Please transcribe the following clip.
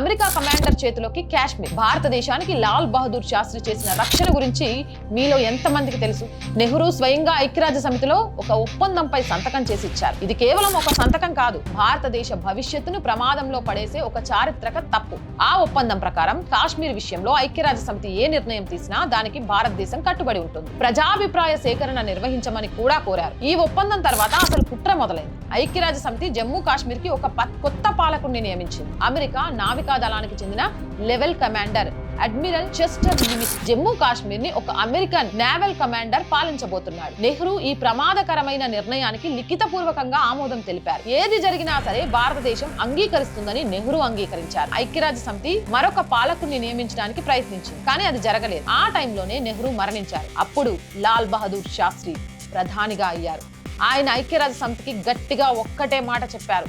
America commander చేతిలోకి కాశ్మీర్. భారతదేశానికి లాల్ బహదూర్ శాస్త్రి చేసిన రక్షణ గురించి మీలో ఎంతమందికి తెలుసు? నెహ్రూ స్వయంగా ఐక్యరాజ్య సమితిలో ఒక ఒప్పందంపై సంతకం చేసి ఇచ్చారు. ఇది కేవలం ఒక సంతకం కాదు. భారతదేశ భవిష్యత్తును ప్రమాదంలో పడేసే ఒక చారిత్రక తప్పు. ఆ ఒప్పందం ప్రకారం కాశ్మీర్ విషయంలో ఐక్యరాజ్య సమితి ఏ నిర్ణయం తీసినా దానికి భారతదేశం కట్టుబడి ఉంటుంది. ప్రజాభిప్రాయ సేకరణ నిర్వహించమని కూడా కోరారు. ఈ ఒప్పందం తర్వాత అసలు కుట్ర మొదలైంది. ఐక్యరాజ్య సమితి జమ్మూ కాశ్మీర్కి ఒక కొత్త పాలకుడిని నియమించింది. అమెరికా నావిక దళానికి చెందిన లెవెల్ కమాండర్ అడ్మిరల్ చెస్టర్ లిమిట్ జమ్మూ కాశ్మీర్ని ఒక అమెరికన్ నేవల్ కమాండర్ పాలించబోతున్నాడు. నెహ్రూ ఈ ప్రమాదకరమైన నిర్ణయానికి లిఖితపూర్వకంగా ఆమోదం తెలిపారు. ఏది జరిగినా సరే భారతదేశం అంగీకరిస్తుందని నెహ్రూ అంగీకరించారు. ఐక్యరాజ్య సమితి మరొక పాలకుడిని నియమించడానికి ప్రయత్నించింది కానీ అది జరగలేదు. ఆ టైంలోనే నెహ్రూ మరణించారు. అప్పుడు లాల్ బహదూర్ శాస్త్రి ప్రధానిగా అయ్యారు. ఆయన ఐక్యరాజ్య సమితికి గట్టిగా ఒక్కటే మాట చెప్పారు.